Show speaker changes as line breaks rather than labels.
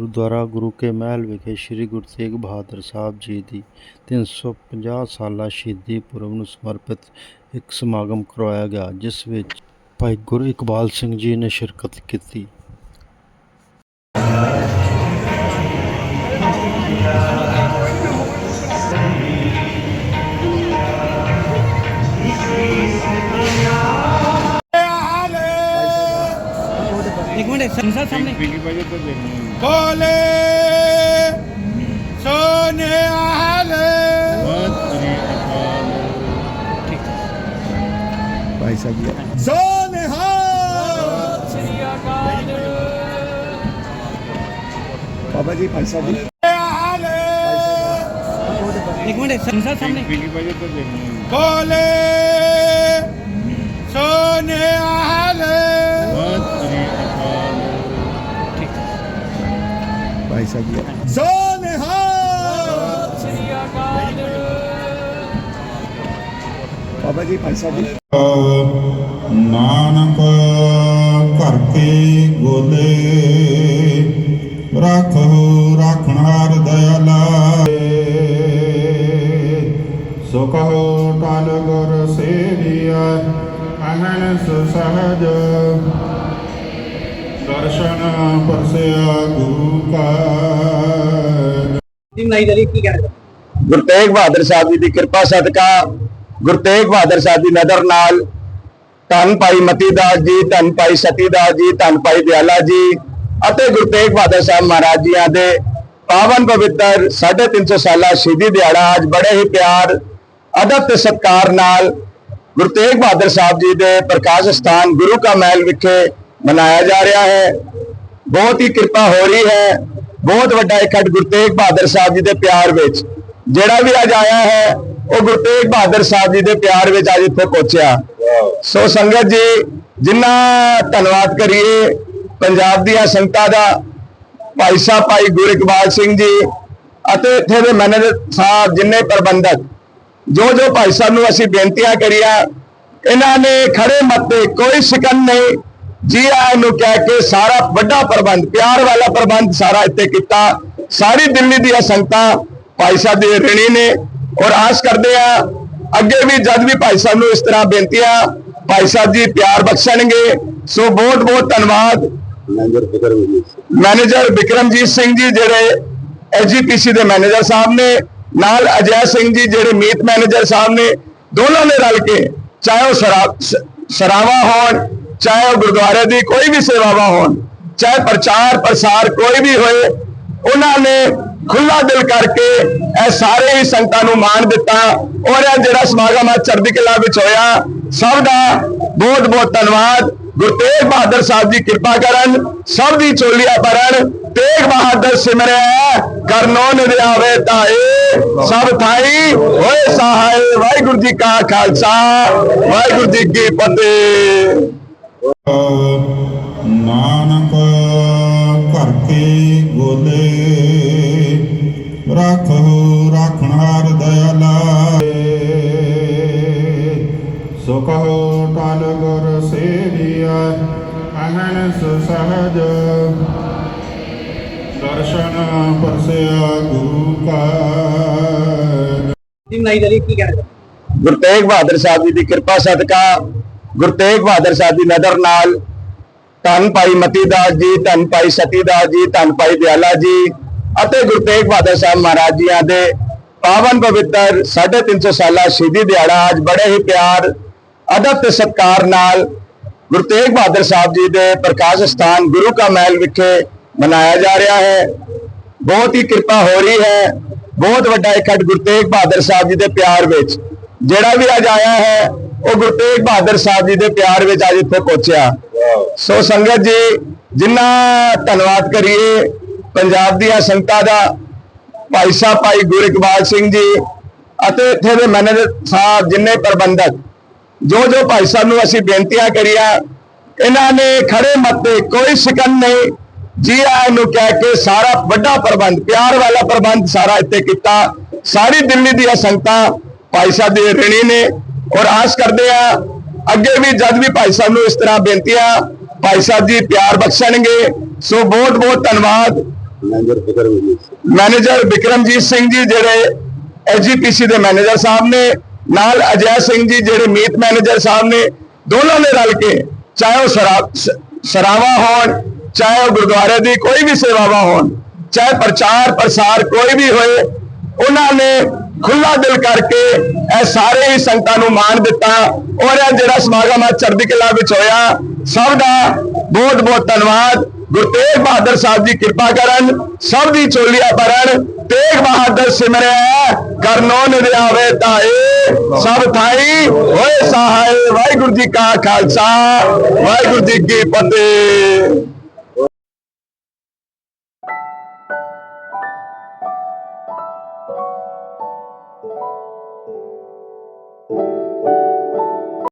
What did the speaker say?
ਗੁਰਦੁਆਰਾ ਗੁਰੂ ਕੇ ਮਹਿਲ ਵਿਖੇ ਸ੍ਰੀ ਗੁਰੂ ਤੇਗ ਬਹਾਦਰ ਸਾਹਿਬ ਜੀ ਦੀ 350 ਸਾਲਾ ਸ਼ਹੀਦੀ ਪੁਰਬ ਨੂੰ ਸਮਰਪਿਤ ਇੱਕ ਸਮਾਗਮ ਕਰਵਾਇਆ ਗਿਆ, ਜਿਸ ਵਿੱਚ ਭਾਈ ਗੁਰੂ ਇਕਬਾਲ ਸਿੰਘ ਜੀ ਨੇ ਸ਼ਿਰਕਤ ਕੀਤੀ।
ਇੱਕ ਮਿੰਟ ਸੰਸਦ ਸਾਹਮਣੇ
ਬੋਲੇ ਸੋਨਿਆਲ
ਭਾਈ ਸਾਹਿਬ ਜੀ
ਸੋਨਿਹਾਲ
ਬਾਬਾ ਜੀ ਭਾਈ ਸਾਹਿਬ ਜੀ
ਇੱਕ ਮਿੰਟ ਸੰਸਦ
ਭਾਈ ਸਾਹਿਬ ਜੀ
ਸੋਨਿਹਾਲ
ਬਾਬਾ ਜੀ, ਭਾਈ ਸਾਹਿਬ ਜੀ।
ਨਾਨਕ ਘਰ ਕੇ ਗੋਲੇ ਰੱਖੋ ਰੱਖਣਹਾਰ ਦਇਆਲਾ। ਸੋ ਕਹੋ ਗੁਰ ਸੇਵੀਆ ਅਹਨਸ ਸਹਜ ਦਰਸ਼ਨ ਪਰਸਿਆ ਗੁਰੂ ਕਾ
ਜੀ ਬਣਾਈ ਜਾ ਕੀ ਕਹਿਣਾ
ਗੁਰੂ ਤੇਗ ਬਹਾਦਰ ਸਾਹਿਬ ਜੀ ਦੀ ਕਿਰਪਾ ਸਦਕਾ, ਗੁਰੂ ਤੇਗ ਬਹਾਦਰ ਸਾਹਿਬ ਦੀ ਨਜ਼ਰ ਨਾਲ ਧੰਨ ਭਾਈ ਮਤੀ ਦਾਸ ਜੀ, ਧੰਨ ਭਾਈ ਸਤੀ ਦਾਸ ਜੀ, ਧੰਨ ਭਾਈ ਦਿਆਲਾ ਜੀ ਅਤੇ ਗੁਰੂ ਤੇਗ ਬਹਾਦਰ ਸਾਹਿਬ ਮਹਾਰਾਜ ਜੀਆਂ ਦੇ ਪਾਵਨ ਪਵਿੱਤਰ 350 ਸਾਲਾ ਸ਼ਹੀਦੀ ਦਿਹਾੜਾ ਅੱਜ ਬੜੇ ਹੀ ਪਿਆਰ, ਅਦਬ ਤੇ ਸਤਿਕਾਰ ਨਾਲ ਗੁਰੂ ਤੇਗ ਬਹਾਦਰ ਸਾਹਿਬ ਜੀ ਦੇ ਪ੍ਰਕਾਸ਼ ਸਥਾਨ ਗੁਰੂ ਕਾ ਮਹਿਲ ਵਿਖੇ ਮਨਾਇਆ ਜਾ ਰਿਹਾ ਹੈ। ਬਹੁਤ ਹੀ ਕਿਰਪਾ ਹੋ ਰਹੀ ਹੈ। ਬਹੁਤ ਵੱਡਾ ਇਕੱਠ ਗੁਰੂ ਤੇਗ ਬਹਾਦਰ ਸਾਹਿਬ ਜੀ ਦੇ ਪਿਆਰ ਵਿੱਚ। ਜਿਹੜਾ ਵੀ ਅੱਜ ਆਇਆ ਹੈ, ਉਹ ਗੁਰੂ ਤੇਗ ਬਹਾਦਰ ਸਾਹਿਬ ਜੀ ਦੇ ਪਿਆਰ ਵਿੱਚ ਅੱਜ ਇੱਥੇ ਪਹੁੰਚਿਆ। ਸੋ ਸੰਗਤ ਜੀ, ਜਿੰਨਾ ਧੰਨਵਾਦ ਕਰੀਏ ਪੰਜਾਬ ਦੀਆਂ ਸੰਗਤਾਂ ਦਾ, ਭਾਈ ਸਾਹਿਬ, ਭਾਈ ਗੁਰੂ ਇਕਬਾਲ ਸਿੰਘ ਜੀ ਅਤੇ ਇੱਥੇ ਦੇ ਮੈਨੇਜਰ ਸਾਹਿਬ, ਜਿੰਨੇ ਪ੍ਰਬੰਧਕ ਜੋ ਜੋ ਭਾਈ ਸਾਹਿਬ ਨੂੰ ਅਸੀਂ ਬੇਨਤੀਆਂ ਕਰੀਆਂ, ਇਹਨਾਂ ਨੇ ਖੜੇ ਮੱਤ ਕੋਈ ਸ਼ਿਕਨ ਨਹੀਂ ਜੀ ਆਇਆਂ ਨੂੰ ਕਹਿ ਕੇ ਸਾਰਾ ਵੱਡਾ ਪ੍ਰਬੰਧ ਪਿਆਰ ਵਾਲਾ ਪ੍ਰਬੰਧ ਸਾਰਾ ਇੱਥੇ ਕੀਤਾ। ਸਾਰੀ ਦਿੱਲੀ ਦੀਆਂ ਸੰਗਤਾਂ ਭਾਈ ਸਾਹਿਬ ਦੇ ਰਿਣੀ ਨੇ। ਔਰ ਆਸ ਕਰਦੇ ਆ ਅੱਗੇ ਵੀ ਜਦ ਵੀ ਭਾਈ ਸਾਹਿਬ ਨੂੰ ਇਸ ਤਰ੍ਹਾਂ ਬੇਨਤੀਆਂ ਭਾਈ ਸਾਹਿਬ ਜੀ ਪਿਆਰ ਬਖਸ਼ਣਗੇ। ਸੋ ਬਹੁਤ ਬਹੁਤ ਧੰਨਵਾਦ। ਮੈਨੇਜਰ ਵਿਕਰਮਜੀਤ ਸਿੰਘ ਜੀ ਜਿਹੜੇ ਐਸਜੀਪੀਸੀ ਦੇ ਮੈਨੇਜਰ ਸਾਹਿਬ ਨੇ ਨਾਲ ਅਜੈ ਸਿੰਘ ਜੀ ਜਿਹੜੇ ਮੀਤ ਮੈਨੇਜਰ ਸਾਹਿਬ ਨੇ ਦੋਨੋਂ ਨੇ ਰਲ ਕੇ ਚਾਹੇ ਉਹ ਸਰਾਵਾਂ ਹੋਣ ਚਾਹੇ ਉਹ ਗੁਰਦੁਆਰੇ ਦੀ ਕੋਈ ਵੀ ਸੇਵਾਵਾਂ ਹੋਣ, ਚਾਹੇ ਪ੍ਰਚਾਰ ਪ੍ਰਸਾਰ ਕੋਈ ਵੀ ਹੋਏ, ਉਹਨਾਂ ਨੇ ਖੁੱਲਾ ਦਿਲ ਕਰਕੇ ਇਹ ਸਾਰੇ ਹੀ ਸੰਗਤਾਂ ਨੂੰ ਮਾਣ ਦਿੱਤਾ। ਔਰ ਇਹ ਜਿਹੜਾ ਸਮਾਗਮ ਆ ਚੜ੍ਹਦੀ ਕਲਾ ਵਿੱਚ ਹੋਇਆ, ਸਭ ਦਾ ਬਹੁਤ ਬਹੁਤ ਧੰਨਵਾਦ। ਗੁਰੂ ਤੇਗ ਬਹਾਦਰ ਸਾਹਿਬ ਜੀ ਕਿਰਪਾ ਕਰਨ, ਸਭ ਦੀ ਚੋਲੀਆਂ ਭਰਨ, ਤੇਗ ਬਹਾਦਰ ਸਿਮਰਿਆ ਕਰਨੋ ਨਿਆਵੇ ਤਾਏ ਸਭ ਥਾਈ ਹੋਏ ਸਹਾਇ ਵਾਹਿਗੁਰੂ ਜੀ ਕਾ ਖਾਲਸਾ, ਵਾਹਿਗੁਰੂ ਜੀ ਕੀ ਫਤਿਹ।
ਨਾਨਕ ਘਰ ਕੇ ਗੋਲੇ ਰੱਖੋ ਦਇਆਲਾ। ਟਲ ਦਰਸ਼ਨ ਪਰਸਿਆ ਕਾ।
ਕੀ
ਗੁਰੂ ਤੇਗ ਬਹਾਦਰ ਸਾਹਿਬ ਜੀ ਦੀ ਕਿਰਪਾ ਸਦਕਾ ਗੁਰੂ ਤੇਗ ਬਹਾਦਰ ਸਾਹਿਬ ਦੀ ਨਦਰ ਨਾਲ ਧੰਨ ਭਾਈ ਮਤੀ ਦਾਸ ਜੀ, ਧੰਨ ਭਾਈ ਸਤੀ ਦਾਸ ਜੀ, ਧੰਨ ਭਾਈ ਦਿਆਲਾ ਜੀ ਅਤੇ ਗੁਰੂ ਤੇਗ ਬਹਾਦਰ ਸਾਹਿਬ ਮਹਾਰਾਜ ਜੀਆਂ ਦੇ ਪਾਵਨ ਪਵਿੱਤਰ 350 ਸਾਲਾ ਸ਼ਹੀਦੀ ਦਿਹਾੜਾ ਅੱਜ ਬੜੇ ਹੀ ਪਿਆਰ, ਅਦਬ ਤੇ ਸਤਿਕਾਰ ਨਾਲ ਗੁਰੂ ਤੇਗ ਬਹਾਦਰ ਸਾਹਿਬ ਜੀ ਦੇ ਪ੍ਰਕਾਸ਼ ਸਥਾਨ ਗੁਰੂ ਕਾ ਮਹਿਲ ਵਿਖੇ ਮਨਾਇਆ ਜਾ ਰਿਹਾ ਹੈ। ਬਹੁਤ ਹੀ ਕਿਰਪਾ ਹੋ ਰਹੀ ਹੈ। ਬਹੁਤ ਵੱਡਾ ਇਕੱਠ ਗੁਰੂ ਤੇਗ ਬਹਾਦਰ ਸਾਹਿਬ ਜੀ ਦੇ ਪਿਆਰ ਵਿੱਚ, ਜਿਹੜਾ ਵੀ ਅੱਜ ਆਇਆ ਹੈ ਉਹ ਗੁਰੂ ਤੇਗ ਬਹਾਦਰ ਸਾਹਿਬ ਜੀ ਦੇ ਪਿਆਰ ਵਿੱਚ ਅੱਜ ਇੱਥੇ ਪਹੁੰਚਿਆ। ਸੋ ਸੰਗਤ ਜੀ, ਜਿੰਨਾ ਧੰਨਵਾਦ ਕਰੀਏ ਪੰਜਾਬ ਦੀਆਂ ਸੰਗਤਾਂ ਦਾ, ਭਾਈ ਸਾਹਿਬ, ਭਾਈ ਗੁਰੂ ਇਕਬਾਲ ਸਿੰਘ ਜੀ ਅਤੇ ਇੱਥੇ ਦੇ ਮੈਨੇਜਰ ਸਾਹਿਬ ਜਿੰਨੇ ਪ੍ਰਬੰਧਕ ਜੋ ਜੋ ਭਾਈ ਸਾਹਿਬ ਨੂੰ ਅਸੀਂ ਬੇਨਤੀਆਂ ਕਰੀਆਂ, ਇਹਨਾਂ ਨੇ ਖੜੇ ਮੱਤ ਕੋਈ ਸ਼ਿਕਨ ਨਹੀਂ, ਜੀ ਆਇਆਂ ਨੂੰ ਕਹਿ ਕੇ ਸਾਰਾ ਵੱਡਾ ਪ੍ਰਬੰਧ, ਪਿਆਰ ਵਾਲਾ ਪ੍ਰਬੰਧ ਸਾਰਾ ਇੱਥੇ ਕੀਤਾ। ਸਾਰੀ ਦਿੱਲੀ ਦੀਆਂ ਸੰਗਤਾਂ ਭਾਈ ਸਾਹਿਬ ਦੇ ਰਿਣੀ ਨੇ ਔਰ ਆਸ ਕਰਦੇ ਆ, ਅੱਗੇ ਵੀ ਜਦ ਵੀ ਭਾਈ ਸਾਹਿਬ ਨੂੰ ਇਸ ਤਰ੍ਹਾਂ ਬੇਨਤੀਆਂ ਭਾਈ ਸਾਹਿਬ ਜੀ ਪਿਆਰ ਬਖਸ਼ਣਗੇ। ਸੋ ਬਹੁਤ ਬਹੁਤ ਧੰਨਵਾਦ। ਮੈਨੇਜਰ ਵਿਕਰਮਜੀਤ ਸਿੰਘ ਜੀ ਜਿਹੜੇ ਐਜੀਪੀਸੀ ਦੇ ਮੈਨੇਜਰ ਸਾਹਿਬ ਨੇ, ਨਾਲ ਅਜੈ ਸਿੰਘ ਜੀ ਜਿਹੜੇ ਮੀਤ ਮੈਨੇਜਰ ਸਾਹਿਬ ਨੇ, ਦੋਨਾਂ ਨੇ ਰਲ ਕੇ ਚਾਹੇ ਉਹ ਸਰਾ- ਸਰਾਵਾਂ ਹੋਣ, ਚਾਹੇ ਉਹ ਗੁਰਦੁਆਰੇ ਦੀ ਕੋਈ ਵੀ ਸੇਵਾਵਾਂ ਹੋਣ, ਚਾਹੇ ਪ੍ਰਚਾਰ ਪ੍ਰਸਾਰ ਕੋਈ ਵੀ ਹੋਏ, ਉਹਨਾਂ ਨੇ ਖੁੱਲਾ ਦਿਲ ਕਰਕੇ ਇਹ ਸਾਰੇ ਹੀ ਸੰਗਤਾਂ ਨੂੰ ਮਾਣ ਦਿੱਤਾ। ਔਰ ਇਹ ਜਿਹੜਾ ਸਮਾਗਮ ਆ ਚੜ੍ਹਦੀ ਕਲਾ ਵਿੱਚ ਹੋਇਆ, ਸਭ ਦਾ ਬਹੁਤ ਬਹੁਤ ਧੰਨਵਾਦ। ਗੁਰੂ ਤੇਗ ਬਹਾਦਰ ਸਾਹਿਬ ਜੀ ਕਿਰਪਾ ਕਰਨ, ਸਭ ਦੀ ਚੋਲੀਆਂ ਭਰਨ ਤੇਗ ਬਹਾਦਰ ਸਿਮਰਿਆ ਕਰਨੋ ਨਿਰਿਆਵੇ ਤਾਏ। ਸਭ ਥਾਈ ਹੋਏ ਸਹਾਏ। ਵਾਹਿਗੁਰੂ ਜੀ ਕਾ ਖਾਲਸਾ, ਵਾਹਿਗੁਰੂ ਜੀ ਕੀ ਫਤਿਹ।